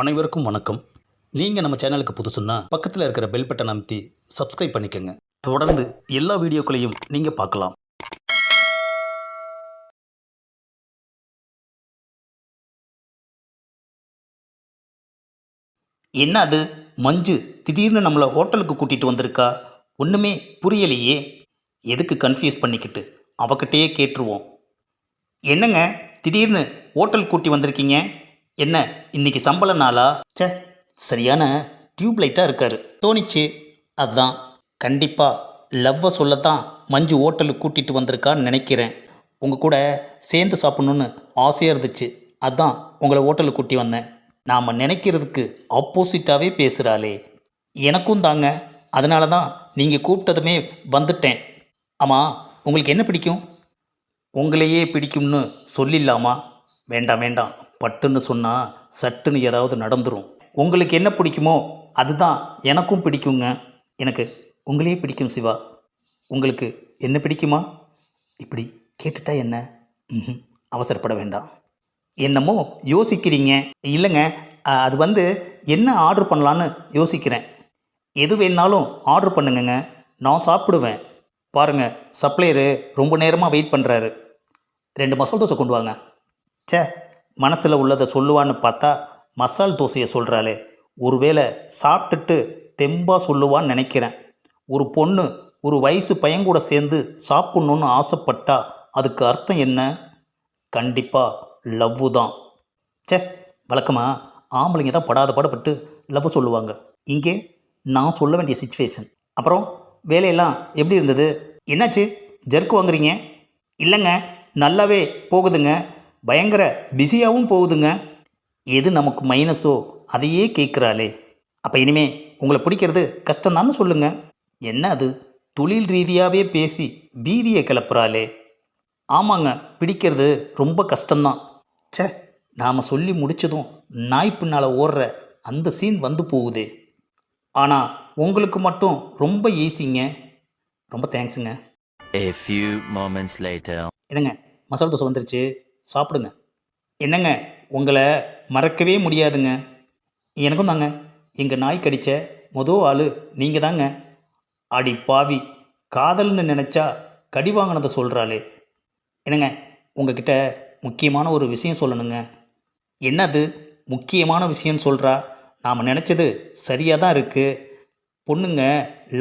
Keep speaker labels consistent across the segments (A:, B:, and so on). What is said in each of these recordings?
A: அனைவருக்கும் வணக்கம். நீங்கள் நம்ம சேனலுக்கு புதுசுன்னா பக்கத்தில் இருக்கிற பெல் பட்டன் அமைத்தி சப்ஸ்கிரைப் பண்ணிக்கோங்க. தொடர்ந்து எல்லா வீடியோக்களையும் நீங்கள் பார்க்கலாம். என்ன அது மஞ்சு திடீர்னு நம்மளை ஹோட்டலுக்கு கூட்டிகிட்டு வந்திருக்கா? ஒன்றுமே புரியலையே. எதுக்கு கன்ஃபியூஸ் பண்ணிக்கிட்டு? அவகிட்டயே கேட்டுருவோம். என்னங்க? திடீர்னு ஹோட்டல் கூட்டி வந்திருக்கீங்க? என்ன இன்னைக்கு சம்பள நாளா? ச்சே சரியான டியூப் லைட்டாக இருக்காரு. தோணிச்சு. அதுதான் கண்டிப்பாக லவ்வை சொல்லத்தான் மஞ்சு ஹோட்டலுக்கு கூட்டிகிட்டு வந்திருக்கான்னு நினைக்கிறேன். உங்கள் கூட சேர்ந்து சாப்பிட்ணுன்னு ஆசையாக இருந்துச்சு. அதான் உங்களை ஹோட்டலுக்கு கூட்டி வந்தேன். நாம் நினைக்கிறதுக்கு ஆப்போசிட்டாகவே பேசுகிறாளே எனக்கும் தாங்க. அதனால தான் நீங்கள் கூப்பிட்டதுமே வந்துட்டேன். ஆமாம் உங்களுக்கு என்ன பிடிக்கும்? உங்களையே பிடிக்கும்னு சொல்லிடலாமா? வேண்டாம் வேண்டாம். பட்டுன்னு சொன்னால் சட்டுன்னு ஏதாவது நடந்துடும் உங்களுக்கு என்ன பிடிக்குமோ அதுதான் எனக்கும் பிடிக்குங்க. எனக்கு உங்களையே பிடிக்கும் சிவா. உங்களுக்கு என்ன பிடிக்குமா? இப்படி கேட்டுட்டா என்ன? அவசரப்பட வேண்டாம். என்னமோ யோசிக்கிறீங்க. இல்லைங்க. அது வந்து என்ன ஆர்டர் பண்ணலான்னு யோசிக்கிறேன். எது வேணாலும் ஆர்டர் பண்ணுங்கங்க. நான் சாப்பிடுவேன். பாருங்க சப்ளையரு ரொம்ப நேரமாக வெயிட் பண்ணுறாரு ரெண்டு மசால் தோசை கொண்டு வாங்க. ச்சே மனசில் உள்ளதை சொல்லுவான்னு பார்த்தா மசால் தோசையை சொல்கிறாளே ஒருவேளை சாப்பிட்டுட்டு தெம்பாக சொல்லுவான்னு நினைக்கிறேன். ஒரு பொண்ணு ஒரு வயசு பையன் கூட சேர்ந்து சாப்பிட்ணுன்னு ஆசைப்பட்டா அதுக்கு அர்த்தம் என்ன? கண்டிப்பாக லவ்வு தான். ச்சே வழக்கமாக ஆம்பளைங்க தான் படாத பாடுபட்டு லவ் சொல்லுவாங்க. இங்கே நான் சொல்ல வேண்டிய சுச்சுவேஷன் அப்புறம் வேலையெல்லாம் எப்படி இருந்தது? என்னாச்சு? ஜெர்க் வாங்குறீங்க? இல்லைங்க நல்லாவே போகுதுங்க. பயங்கர பிஸியாகவும் போகுதுங்க. எது நமக்கு மைனஸோ அதையே கேட்குறாளே. அப்போ இனிமே உங்களை பிடிக்கிறது கஷ்டம்தான்னு சொல்லுங்க. என்ன அது? தொழில் ரீதியாகவே பேசி பீதியை கிளப்புறாளே. ஆமாங்க பிடிக்கிறது ரொம்ப கஷ்டம்தான். ச்சே நாம் சொல்லி முடிச்சதும் நாய் பின்னால் ஓடுற அந்த சீன் வந்து போகுதே. ஆனால் உங்களுக்கு மட்டும் ரொம்ப ஈஸிங்க ரொம்ப தேங்க்ஸுங்க. என்னங்க மசாலா தோசை வந்துருச்சு. சாப்பிடுங்க. என்னங்க உங்களை மறக்கவே முடியாதுங்க. எனக்கும் தாங்க எங்கள் நாய் கடித்த மொதல் ஆள் நீங்கள் தாங்க. அடி பாவி காதல்னு நினச்சா கடி வாங்கினதை சொல்கிறாளே என்னங்க உங்ககிட்ட முக்கியமான ஒரு விஷயம் சொல்லணுங்க. என்னது முக்கியமான விஷயம்னு சொல்கிறா நாம் நினச்சது சரியாக தான் இருக்குது பொண்ணுங்க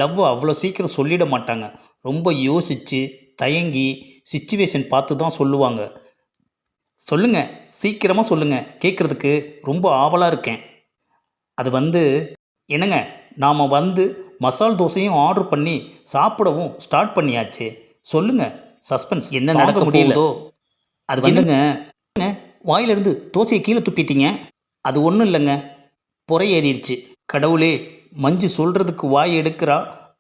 A: லவ் அவ்வளோ சீக்கிரம் சொல்லிட மாட்டாங்க. ரொம்ப யோசித்து தயங்கி சுச்சுவேஷன் பார்த்து தான் சொல்லுவாங்க. சொல்லுங்க சீக்கிரமாக சொல்லுங்க. கேட்குறதுக்கு ரொம்ப ஆவலாக இருக்கேன். அது வந்து என்னங்க நாம் வந்து மசால் தோசையும் ஆர்டர் பண்ணி சாப்பிடவும் ஸ்டார்ட் பண்ணியாச்சு. சொல்லுங்க சஸ்பென்ஸ் என்ன நடக்க முடியலதோ அது வந்துங்க என்னங்க, வாயிலிருந்து தோசையை கீழே துப்பிட்டீங்க? அது ஒன்றும் இல்லைங்க. புறை ஏறிடுச்சு. கடவுளே மஞ்சு சொல்கிறதுக்கு வாய் எடுக்கிறா?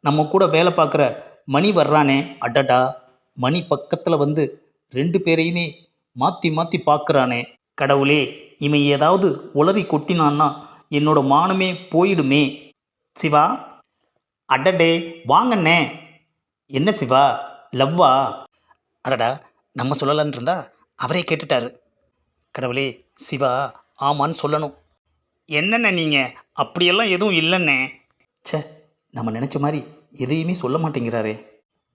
A: நம்ம கூட வேலை பார்க்குற மணி வர்றானே. அடடா மணி பக்கத்தில் வந்து ரெண்டு பேரையுமே மாற்றி மாற்றி பார்க்குறானே. கடவுளே இவன் ஏதாவது உளறி கொட்டினான்னா என்னோட மானமே போயிடுமே. சிவா அடடே வாங்கண்ணே. என்ன சிவா லவ்வா? அடடா நம்ம சொல்லலான்னு இருந்தா அவரே கேட்டுட்டாரு. கடவுளே சிவா ஆமான்னு சொல்லணும். என்னண்ணே நீங்கள் அப்படியெல்லாம் எதுவும் இல்லைண்ணே. சே நம்ம நினச்ச மாதிரி எதையுமே சொல்ல மாட்டேங்கிறாரே.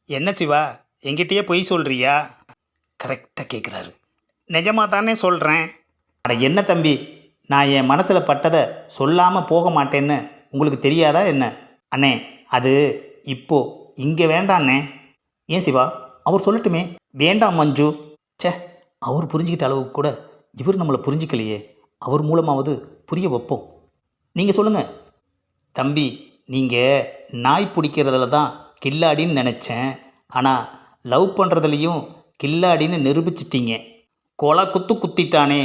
A: என்ன சிவா எங்கிட்டயே பொய் சொல்கிறியா கரெக்டாக கேட்குறாரு நிஜமாக தானே சொல்கிறேன் அட என்ன தம்பி? நான் என் மனசில் பட்டதை சொல்லாமல் போக மாட்டேன்னு உங்களுக்கு தெரியாதா என்ன? அண்ணே அது இப்போ இங்கே வேண்டாண்ணே. ஏன் சிவா? அவர் சொல்லட்டுமே. வேண்டாம் மஞ்சு. ச்சே அவர் புரிஞ்சுக்கிட்ட அளவுக்கு கூட இவர் நம்மளை புரிஞ்சிக்கலையே. அவர் மூலமாவது புரிய வைப்போம். நீங்கள் சொல்லுங்கள் தம்பி நீங்கள் நாய் பிடிக்கிறதுல தான் கில்லாடின்னு நினச்சேன். ஆனால் லவ் பண்ணுறதுலையும் கில்லாடின்னு நிரூபிச்சிட்டீங்க. கொலை குத்து குத்தித்தானே